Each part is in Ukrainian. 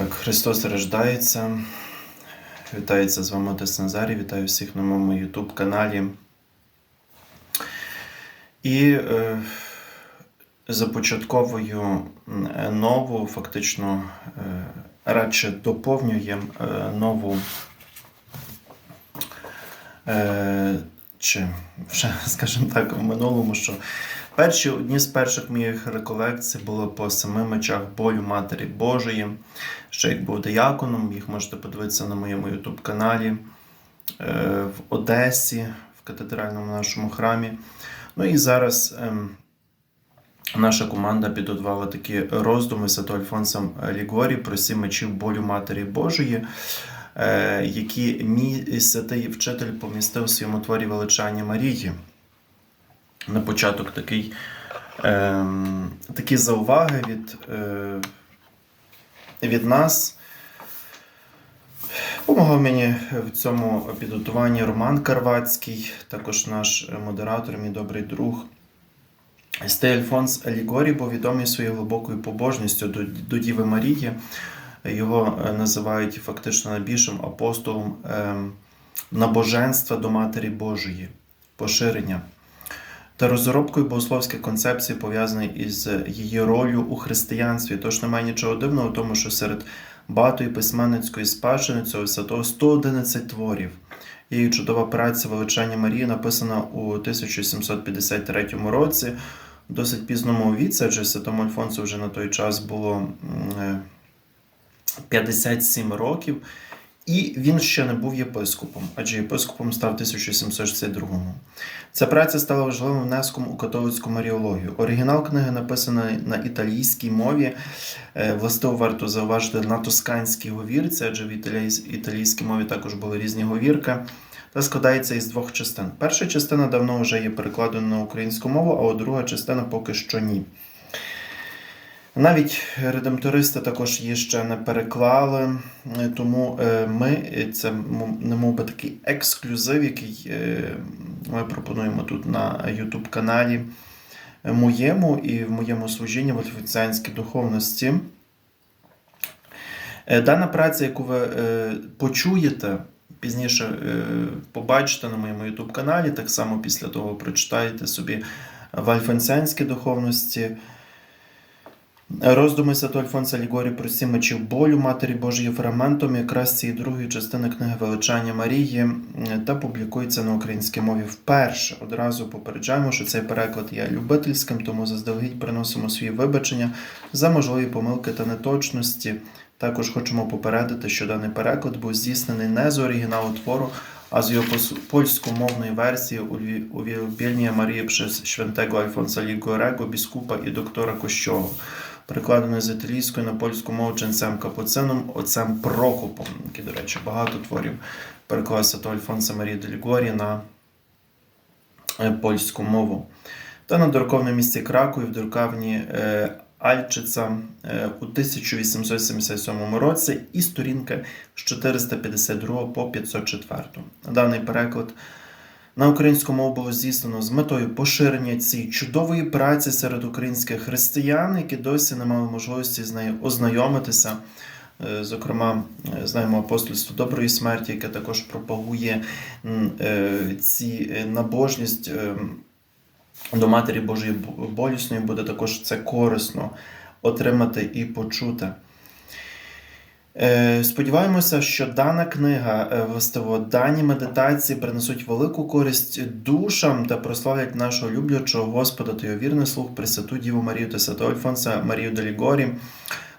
Так, Христос рождається. Вітається з вами Отець Назарій. Вітаю всіх на моєму YouTube каналі. І е, започатковую нову, фактично, е, радше доповнює е, нову. Е, чи вже, скажімо так, в минулому, що перші одні з перших моїх реколекцій були по семи мечах болю Матері Божої. Ще як був дияконом, їх можете подивитися на моєму YouTube каналі е, в Одесі, в катедральному нашому храмі. Ну і зараз ем, наша команда підготувала такі роздуми Святого Альфонса Лігорі про сім мечів болю Матері Божої, е, які мій святий вчитель помістив у своєму творі величання Марії. На початок такий, ем, такі зауваги від. Е, від нас. Помагав мені в цьому підготуванні Роман Карвацький, також наш модератор, мій добрий друг. Стей Альфонс Алігорі був відомий своєю глибокою побожністю до, до Діви Марії. Його е, називають фактично найбільшим апостолом ем, набоженства до Матері Божої, поширення та розробкою богословських концепцій, пов'язаних із її ролью у християнстві. Тож немає нічого дивного в тому, що серед багатої письменницької спадщини цього святого 111 творів. Її чудова праця Величання Марії написана у 1753 році, досить пізному віці, адже Святому Альфонсу вже на той час було м, е, 57 років. І він ще не був єпископом, адже єпископом став 1762-му. Ця праця стала важливим внеском у католицьку маріологію. Оригінал книги написаний на італійській мові. Е, Властиво варто зауважити на тосканській говірці, адже в італійській мові також були різні говірки. Та складається із двох частин. Перша частина давно вже є перекладена на українську мову, а от друга частина поки що ні. Навіть редемтористи також її ще не переклали, е, тому е, ми е, це не мов би такий ексклюзив, який ми пропонуємо тут на YouTube каналі моєму і в моєму служінні в офіціанській духовності. Дана праця, яку ви почуєте, пізніше побачите на моєму YouTube каналі, так само після того прочитаєте собі в альфонсіанській духовності. Роздуми Святого Альфонса Лігорі про сім мечів болю Матері Божої фрагментом якраз цієї другої частини книги Величання Марії та публікується на українській мові вперше. Одразу попереджаємо, що цей переклад є любительським, тому заздалегідь приносимо свої вибачення за можливі помилки та неточності. Також хочемо попередити, що даний переклад був здійснений не з оригіналу твору, а з його польськомовної версії у Лві- Марії przez świętego Альфонса Лігорего, біскупа і доктора Кощого перекладений з італійської на польську мову ченцем Капуцином, отцем Прокопом, який, до речі, багато творів переклав Святого Альфонса Марії де Лігорі на е, польську мову. Та на друковному місці Кракові в друкарні е, Альчиця е, у 1877 році і сторінка з 452 по 504. Даний переклад на українську мову було здійснено з метою поширення цієї чудової праці серед українських християн, які досі не мали можливості з нею ознайомитися. Е, Зокрема, е, знаємо апостольство доброї смерті, яке також пропагує е, ці набожність до Матері Божої Бо- болісної, буде також це корисно отримати і почути. Е, Сподіваємося, що дана книга, е, властиво, дані медитації принесуть велику користь душам та прославлять нашого люблячого Господа та його вірний слух Пресвяту Діву Марію та Святого Альфонса Марію Делігорі.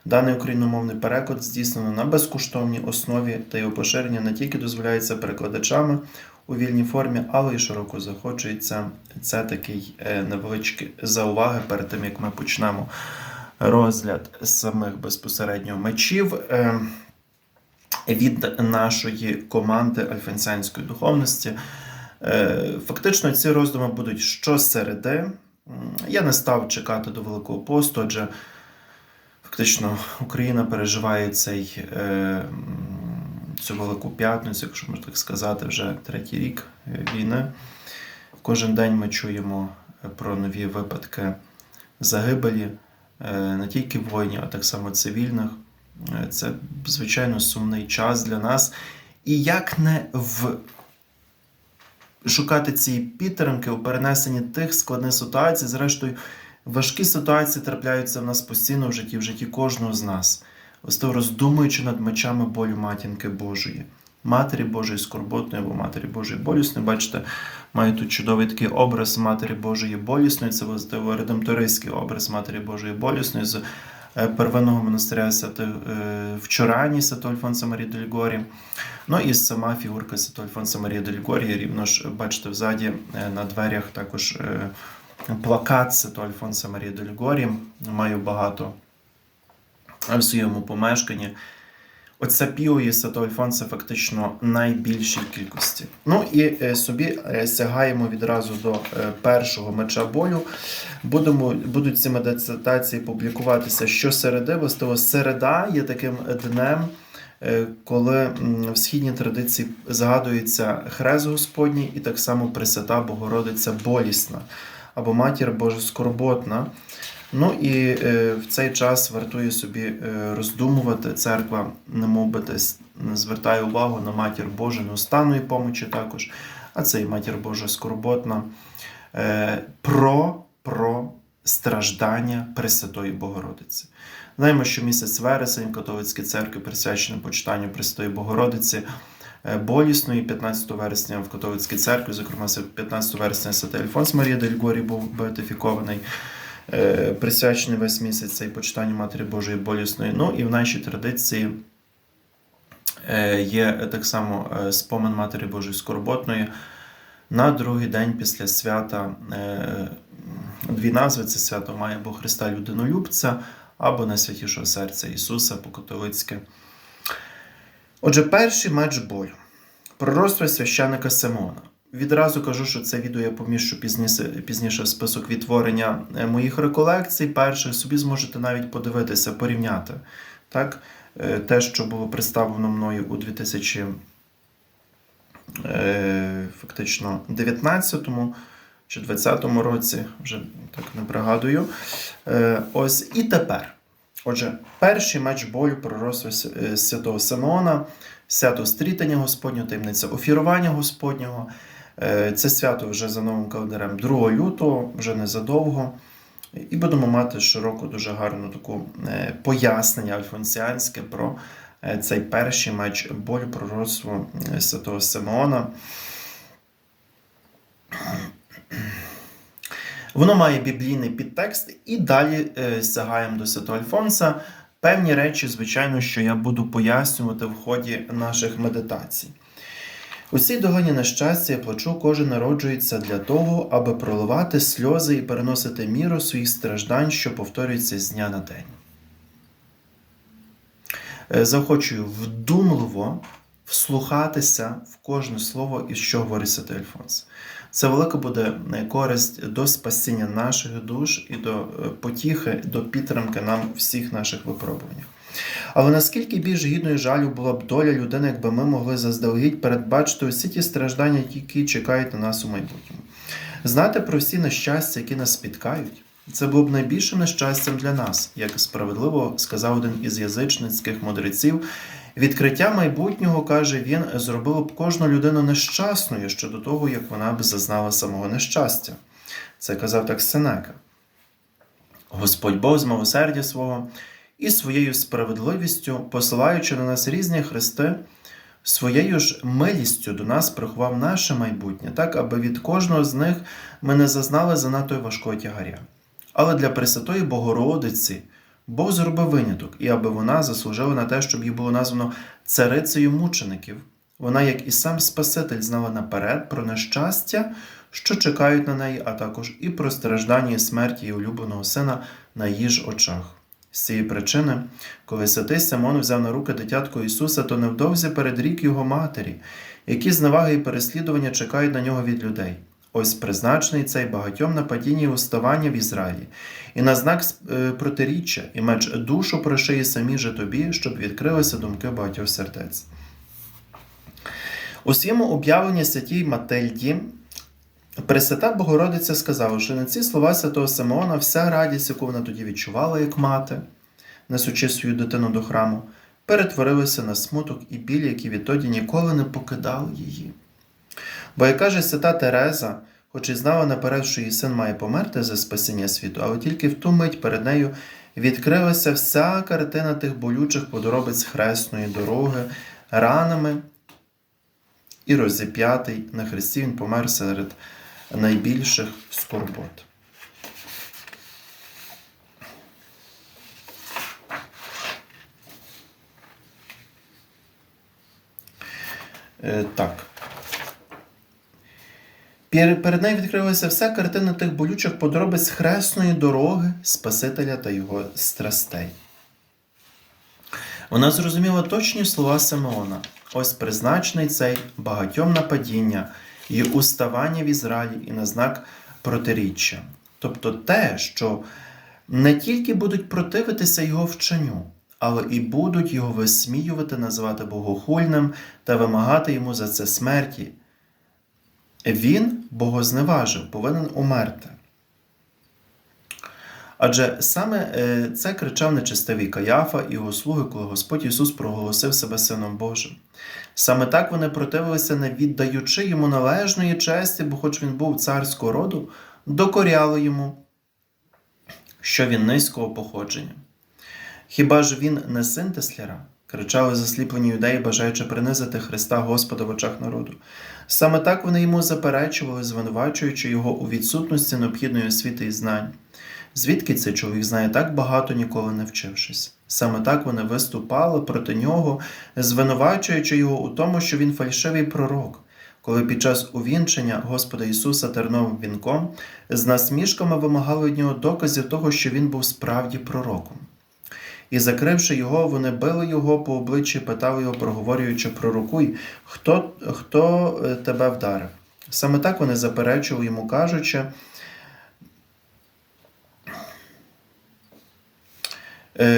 Даний україномовний переклад здійснено на безкоштовній основі та його поширення не тільки дозволяється перекладачами у вільній формі, але й широко захочується. Це такий е, невеличкий зауваги перед тим, як ми почнемо розгляд самих безпосередньо мечів е, від нашої команди Альфенсіанської духовності. Е, Фактично, ці роздуми будуть щосереди. Я не став чекати до Великого посту, адже фактично Україна переживає цей, е, цю Велику п'ятницю, якщо можна так сказати, вже третій рік війни. Кожен день ми чуємо про нові випадки загибелі не тільки воїнів, а так само цивільних. Е, Це, звичайно, сумний час для нас. І як не в шукати цієї підтримки у перенесенні тих складних ситуацій, зрештою, важкі ситуації трапляються в нас постійно в житті, в житті кожного з нас. Ось роздумуючи над мечами болю матінки Божої, Матері Божої скорботної або Матері Божої болісної. Бачите, маю тут чудовий такий образ Матері Божої болісної. Це властиво редемтористський образ Матері Божої болісної з е, первинного монастиря Святи- е, в Чорані Святого Альфонса Марії Дель Горі. Ну і сама фігурка Святого Альфонса Марії Дель Горі, рівно ж бачите взаді е, на дверях також плакат Святого Альфонса Марії Дель Горі. Маю багато в своєму помешканні. Оця піо є Святого фактично найбільшій кількості. Ну і е, собі е, сягаємо відразу до е, першого меча болю. Будемо, будуть ці медитації публікуватися щосереди, бо з того середа є таким днем, коли в східній традиції згадується Хрест Господній і так само Пресвята Богородиця Болісна або Матір Божа Скорботна. Ну і е, в цей час вартує собі е, роздумувати. Церква, немов би звертає увагу на матір Божу неустанної помочі також, а це і матір Божа скорботна. Е, про, про страждання Пресвятої Богородиці. Знаємо, що місяць вересень католицькій церкві присвячений почитанню Пресвятої Богородиці. Болісної 15 вересня в католицькій церкві, зокрема 15 вересня Святий Альфонс Марія Дель Горі був беатифікований присвячений весь місяць цей почитанню Матері Божої болісної. Ну і в нашій традиції е, є так само е, спомин Матері Божої скорботної на другий день після свята. е, Дві назви це свято має Бог Христа Людинолюбця або Найсвятішого серця Ісуса по-католицьки. Отже, перший меч болю. Пророцтво священника Симона. Відразу кажу, що це відео я поміщу пізніше, пізніше в список відтворення е, моїх реколекцій. Перших собі зможете навіть подивитися, порівняти. Так? Е, Те, що було представлено мною у 2000, е, 19-му чи 20-му році, вже так не пригадую. Ось і тепер. Отже, перший меч болю пророцтва е, святого Симеона, свято стрітання Господнього, таємниця офірування Господнього. Е, Це свято вже за новим календарем 2 лютого, вже незадовго. І будемо мати широку, дуже гарну таку е, пояснення альфонсіанське про е, цей перший меч болю пророцтво е, святого Симеона. Воно має біблійний підтекст, і далі сягаємо до Святого Альфонса. Певні речі, звичайно, що я буду пояснювати в ході наших медитацій. У цій долині нещастя я плачу, кожен народжується для того, аби проливати сльози і переносити міру своїх страждань, що повторюються з дня на день. Е, Заохочую вдумливо вслухатися в кожне слово, і що говорить Святий Альфонс. Це велика буде е, користь до спасіння наших душ і до е, потіхи, до підтримки нам всіх наших випробуваннях. Але наскільки більш гідною жалю була б доля людини, якби ми могли заздалегідь передбачити усі ті страждання, які чекають на нас у майбутньому. Знати про всі нещастя, які нас спіткають, це було б найбільшим нещастям для нас, як справедливо сказав один із язичницьких мудреців. Відкриття майбутнього, каже він, зробило б кожну людину нещасною ще до того, як вона б зазнала самого нещастя. Це казав так Сенека. Господь Бог з милосердя свого і своєю справедливістю, посилаючи на нас різні хрести, своєю ж милістю до нас приховав наше майбутнє, так, аби від кожного з них ми не зазнали занадто важкого тягаря. Але для Пресвятої Богородиці Бог зробив виняток, і аби вона заслужила на те, щоб її було названо царицею мучеників. Вона, як і сам Спаситель, знала наперед про нещастя, що чекають на неї, а також і про страждання і смерть її улюбленого сина на її ж очах. З цієї причини, коли святий Симон взяв на руки дитятко Ісуса, то невдовзі передрік його матері, які зневаги і переслідування чекають на нього від людей. Ось призначений цей багатьом на падіння і уставання в Ізраїлі, і на знак е, протиріччя, і меч душу прошиє самі же тобі, щоб відкрилися думки багатьох сердець. У своєму об'явленні святій Мательді Пресвята Богородиця сказала, що на ці слова святого Симеона вся радість, яку вона тоді відчувала як мати, несучи свою дитину до храму, перетворилися на смуток і біль, які відтоді ніколи не покидали її. Бо, як каже свята Тереза, хоч і знала наперед, що її син має померти за спасіння світу, але тільки в ту мить перед нею відкрилася вся картина тих болючих подоробиць хресної дороги, ранами і розіп'ятий на хресті він помер серед найбільших скорбот. Е, так. Перед нею відкрилася вся картина тих болючих подробиць хресної дороги Спасителя та його страстей. Вона зрозуміла точні слова Симеона. Ось призначений цей багатьом на падіння і уставання в Ізраїлі і на знак протиріччя. Тобто те, що не тільки будуть противитися його вченню, але і будуть його висміювати, називати богохульним та вимагати йому за це смерті. Він богозневажив, повинен умерти. Адже саме е, це кричав нечистивий Каяфа і його слуги, коли Господь Ісус проголосив себе Сином Божим. Саме так вони противилися, не віддаючи йому належної честі, бо, хоч він був царського роду, докоряли йому, що він низького походження. Хіба ж він не син Тесляра? кричали засліплені юдеї, бажаючи принизити Христа Господа в очах народу. Саме так вони йому заперечували, звинувачуючи його у відсутності необхідної освіти і знань. Звідки цей чоловік знає так багато, ніколи не вчившись? Саме так вони виступали проти нього, звинувачуючи його у тому, що він фальшивий пророк. Коли під час увінчення Господа Ісуса терновим вінком з насмішками вимагали від нього доказів того, що він був справді пророком. І, закривши його, вони били його по обличчі, питали його, проговорюючи пророкуй, хто, хто е, тебе вдарив. Саме так вони заперечували йому, кажучи,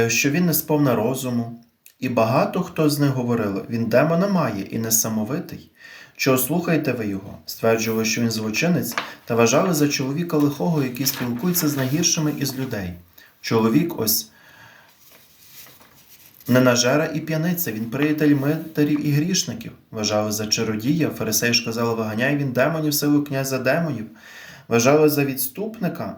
що він не сповна розуму, і багато хто з них говорили, він демона має і несамовитий. Чого слухаєте ви його? Стверджували, що він злочинець, та вважали за чоловіка лихого, який спілкується з найгіршими із людей. Чоловік ось ненажера і п'яниця, він приятель митарів і грішників. Вважали за чародія, фарисеї ж казали, виганяй він демонів силу князя демонів. Вважали за відступника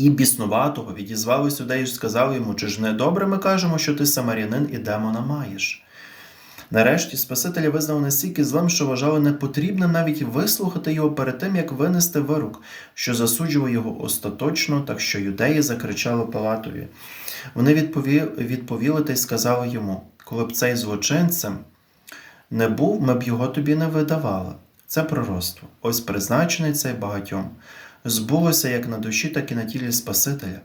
і біснуватого, відізвали сюди і ж сказали йому, чи ж не добре ми кажемо, що ти самарянин і демона маєш. Нарешті Спасителя визнав настільки злим, що вважали непотрібним навіть вислухати його перед тим, як винести вирок, що засуджував його остаточно, так що юдеї закричали Палатові. Вони відповіли, відповіли та й сказали йому: коли б цей злочинцем не був, ми б його тобі не видавали. Це пророцтво. Ось призначений цей багатьом. Збулося як на душі, так і на тілі Спасителя.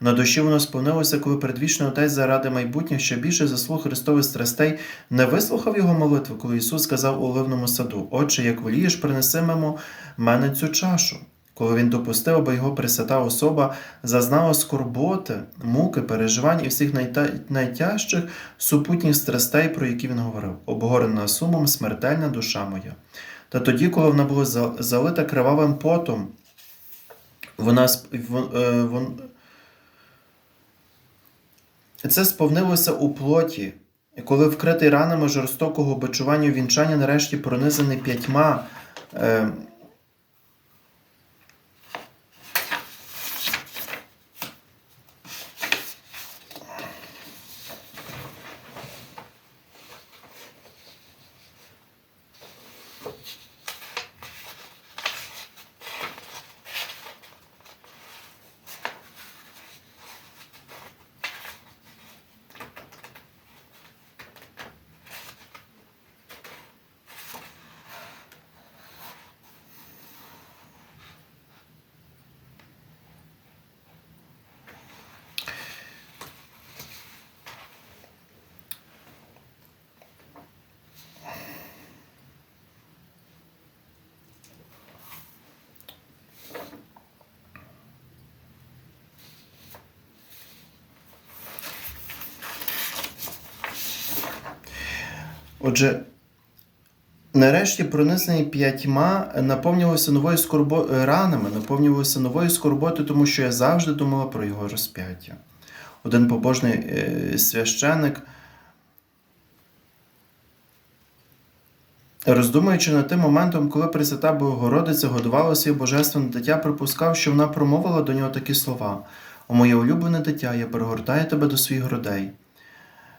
На душі воно сповнилося, коли предвічний Отець заради майбутніх ще більше заслуг Христових страстей не вислухав його молитви, коли Ісус сказав у Оливному саду: Отче, як волієш, принеси мимо мене цю чашу. Коли він допустив, аби його пресвята особа зазнала скорботи, муки, переживань і всіх найтяжчих супутніх страстей, про які він говорив, обгорена сумом смертельна душа моя. Та тоді, коли вона була за- залита кривавим потом, вона е, вон- це сповнилося у плоті, коли вкритий ранами жорстокого бичування вінчання нарешті пронизаний п'ятьма. Отже, нарешті пронесені п'ятьма наповнювалося новою скорбо... ранами, наповнювалося новою скорботою, тому що я завжди думала про його розп'яття. один побожний е, священик. Роздумуючи над тим моментом, коли Пресвята Богородиця годувала своє божественне дитя, припускав, що вона промовила до нього такі слова: О моє улюблене дитя, я перегортаю тебе до своїх грудей, Е,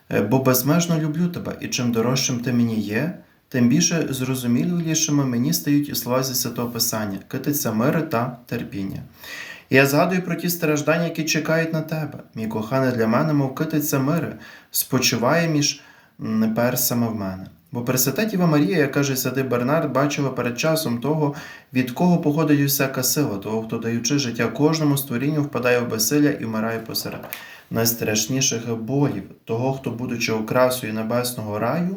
бо безмежно люблю тебе, і чим дорожчим ти мені є, тим більше зрозумілішими мені стають і слова зі святого Писання, китиця миру та терпіння. Я згадую про ті страждання, які чекають на тебе. Мій коханий для мене, мов китиця мири, спочиває між персами в мене. Бо Пресвята Діва Марія, як каже святий Бернард, бачила перед часом того, від кого походить усяка сила, того, хто даючи життя кожному створінню, впадає в безсилля і вмирає посеред найстрашніших болів, того, хто, будучи окрасою небесного раю,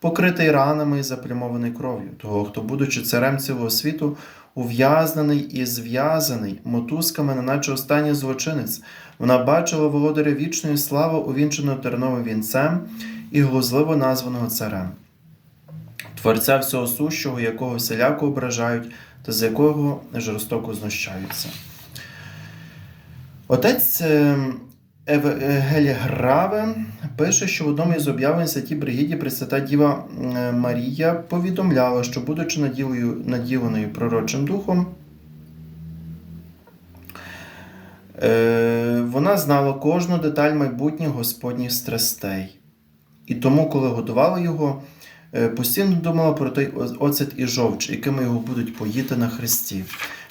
покритий ранами і заплямований кров'ю, того, хто, будучи царем цілого світу, ув'язнений і зв'язаний мотузками, неначе останній злочинець, вона бачила володаря вічної слави, увінченого терновим вінцем і глузливо названого царем. Творця всього сущого, якого всіляко ображають, та з якого жорстоко знущаються. Отець е, Евгеліграве пише, що в одному із об'явлень Святій Бригіді Пресвята Діва е, Марія повідомляла, що, будучи наділеною пророчим духом, е, вона знала кожну деталь майбутніх Господніх страстей. І тому, коли годувала його, е, постійно думала про той оцет і жовч, якими його будуть поїти на хресті.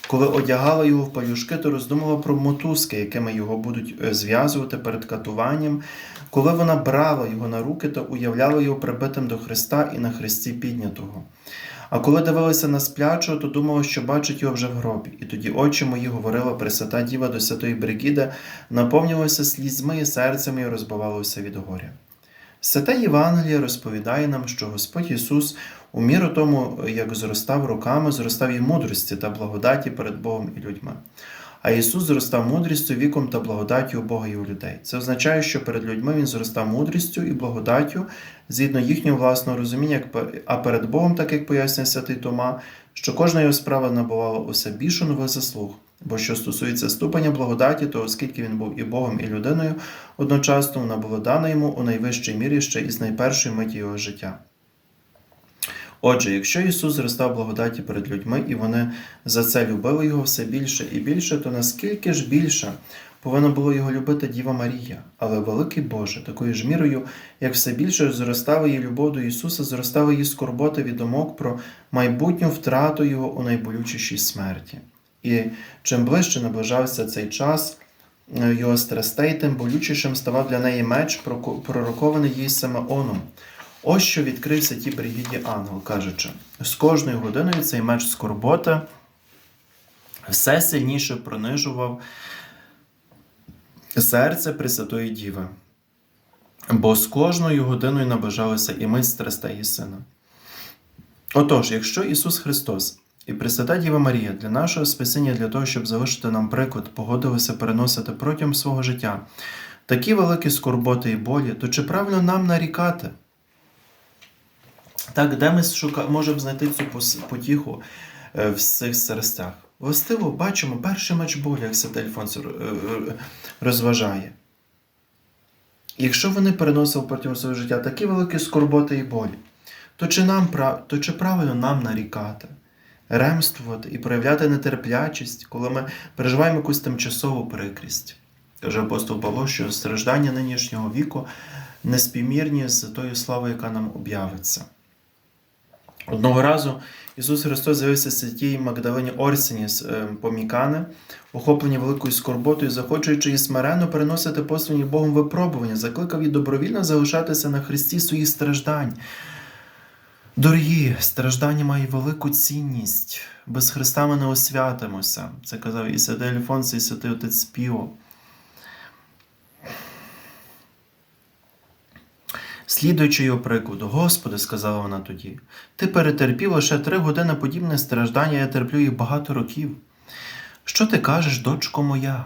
Коли одягала його в палюшки, то роздумувала про мотузки, якими його будуть е, зв'язувати перед катуванням. Коли вона брала його на руки, то уявляла його прибитим до Христа і на хресті піднятого. А коли дивилася на сплячого, то думала, що бачить його вже в гробі. І тоді очі мої говорила Пресвята Діва до святої Бригіди, наповнювалося слізьми і серцем і розбивалося від горя. Святе Євангеліє розповідає нам, що Господь Ісус у міру тому, як зростав роками, зростав і мудрості та благодаті перед Богом і людьми. А Ісус зростав мудрістю, віком та благодаттю у Бога і у людей. Це означає, що перед людьми Він зростав мудрістю і благодаттю згідно їхнього власного розуміння, а перед Богом, так як пояснює святий Тома, що кожна його справа набувала усе більше нових заслуг. Бо що стосується ступеня благодаті, то оскільки він був і Богом, і людиною, одночасно вона була дана йому у найвищій мірі ще із найпершої миті його життя. Отже, якщо Ісус зростав благодаті перед людьми, і вони за це любили його все більше і більше, то наскільки ж більше повинна було його любити Діва Марія, але великий Боже, такою ж мірою, як все більше зростала її любов до Ісуса, зростала її скорбота від думок про майбутню втрату Його у найболючішій смерті. І чим ближче наближався цей час е, його страстей, тим болючішим ставав для неї меч, пророкований їй Симеоном. Ось що відкрився ті бригіді ангел, кажучи, з кожною годиною цей меч скорботи все сильніше пронижував серце Пресвятої Діви, бо з кожною годиною наближалася і мить страстей і сина. Отож, якщо Ісус Христос і Пресвята Діва Марія для нашого спасіння, для того, щоб залишити нам приклад, погодилися переносити протягом свого життя такі великі скорботи і болі, то чи правильно нам нарікати? Так, де ми шука... можемо знайти цю потіху е, в цих страстях? Властиво бачимо перший меч болі, як Святий Альфонс розважає. Якщо вони переносили протягом свого життя такі великі скорботи і болі, то чи, нам, то чи правильно нам нарікати, ремствувати і проявляти нетерплячість, коли ми переживаємо якусь тимчасову прикрість? Каже апостол Павло, що страждання нинішнього віку неспівмірні з тою славою, яка нам об'явиться. Одного разу Ісус Христос з'явився святій Магдалині Орсені з Помікани, охоплені великою скорботою, захочуючи її смиренно переносити послані Богом випробування, закликав її добровільно залишатися на Христі своїх страждань. Дорогі, страждання мають велику цінність. Без Христа ми не освятимося. Це казав і святий Альфонс, і святий отець Піо. Слідуючи його прикладу, Господи, сказала вона тоді, ти перетерпів лише три години подібне страждання, я терплю їх багато років. Що ти кажеш, дочко моя?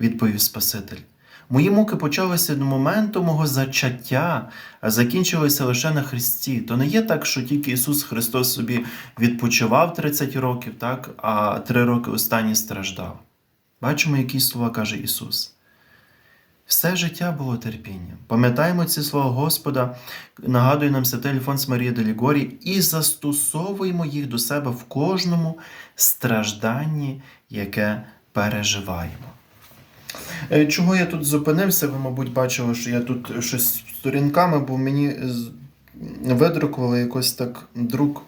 відповів Спаситель. Мої муки почалися до моменту мого зачаття, а закінчилися лише на Христі. То не є так, що тільки Ісус Христос собі відпочивав 30 років, так, а три роки останні страждав. Бачимо, які слова каже Ісус. Все життя було терпінням. Пам'ятаємо ці слова Господа, нагадує нам святий Альфонс Марія Делігорі, і застосовуємо їх до себе в кожному стражданні, яке переживаємо. Е, Чого я тут зупинився? Ви, мабуть, бачили, що я тут щось з сторінками, бо мені видрукували якось так друк.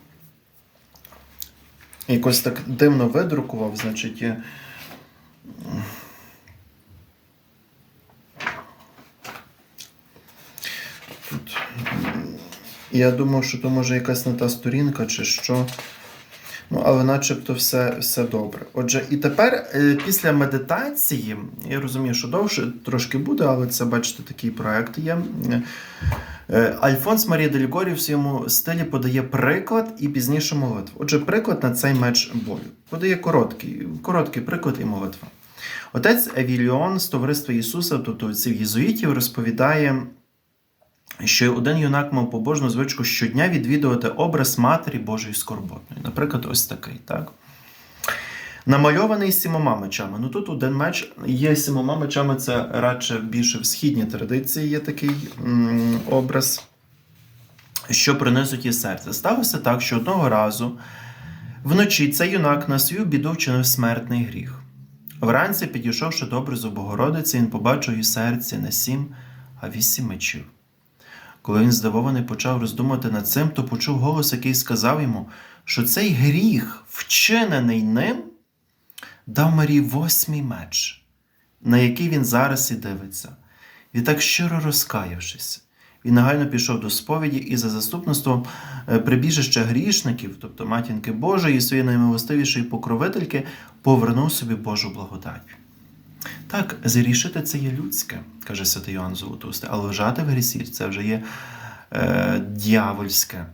Якось так дивно видрукував, значить. Я... Тут... Я думав, що то може якась не та сторінка чи що. Ну, але начебто все, все добре. Отже, і тепер е, після медитації, я розумію, що довше трошки буде, але це, бачите, такий проект є. Е, Альфонс Марія Делігорі в своєму стилі подає приклад і пізніше молитву. Отже, приклад на цей меч болю. Подає короткий, короткий приклад і молитва. Отець Евіліон з товариства Ісуса, тобто отців єзуїтів, розповідає, що один юнак мав побожну звичку щодня відвідувати образ Матері Божої скорботної. Наприклад, ось такий. так? Намальований сімома мечами. Ну тут один меч є сімома мечами, це радше більше в східній традиції є такий м, образ, що принесуть її серце. Сталося так, що одного разу вночі цей юнак на свою біду вчинив смертний гріх. Вранці, підійшовши до образу Богородиці, він побачив її серці не сім, а вісім мечів. Коли він здивований почав роздумувати над цим, то почув голос, який сказав йому, що цей гріх, вчинений ним, дав Марії восьмий меч, на який він зараз і дивиться. Відтак щиро розкаявшись, він негайно пішов до сповіді і за заступництвом е, прибіжища грішників, тобто матінки Божої і своєї наймилостивішої покровительки, повернув собі Божу благодать. Так, зрішити це є людське, каже святий Йоанн Золотоустий, але вжати в грісі це вже є е, дьявольське.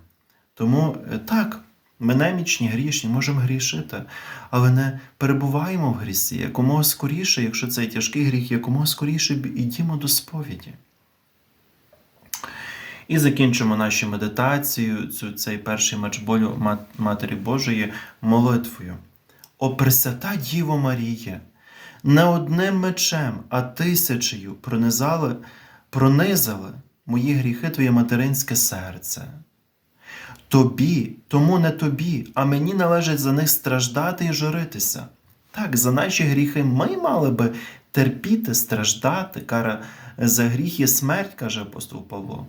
Тому е, так, ми немічні, грішні, можемо грішити, але не перебуваємо в грісі. Якомога скоріше, якщо це тяжкий гріх, якомога скоріше ідімо до сповіді. І закінчимо нашу медитацію, цю, цей перший меч болю Матері Божої молитвою. О Пресвята Діво Маріє, не одним мечем, а тисячею пронизали, пронизали мої гріхи Твоє материнське серце. Тобі, тому не тобі, а мені належить за них страждати і журитися. Так, за наші гріхи ми мали би терпіти, страждати. Кара за гріх є смерть, каже апостол Павло.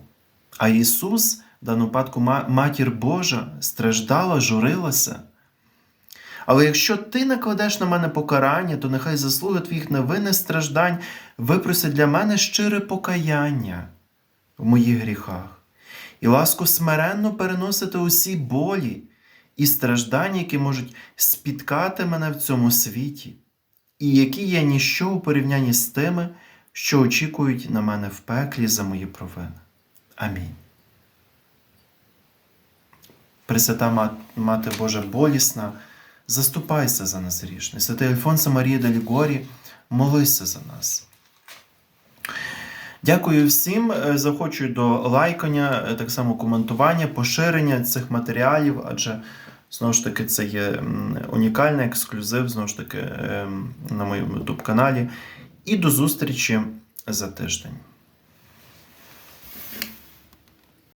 А Ісус, в даному випадку, матір Божа, страждала, журилася. Але якщо ти накладеш на мене покарання, то нехай заслуги твоїх невинних страждань випросять для мене щире покаяння в моїх гріхах, і ласку смиренно переносити усі болі і страждання, які можуть спіткати мене в цьому світі, і які є ніщо у порівнянні з тими, що очікують на мене в пеклі за мої провини. Амінь. Пресвята Мати Божа болісна, заступайся за нас грішний. Святий Альфонсо Марія де Лігорі, молися за нас. Дякую всім. Е, Захочу до лайкання, е, так само коментування, поширення цих матеріалів, адже знову ж таки це є унікальний ексклюзив, знову ж таки, ем, на моєму YouTube каналі. І до зустрічі за тиждень.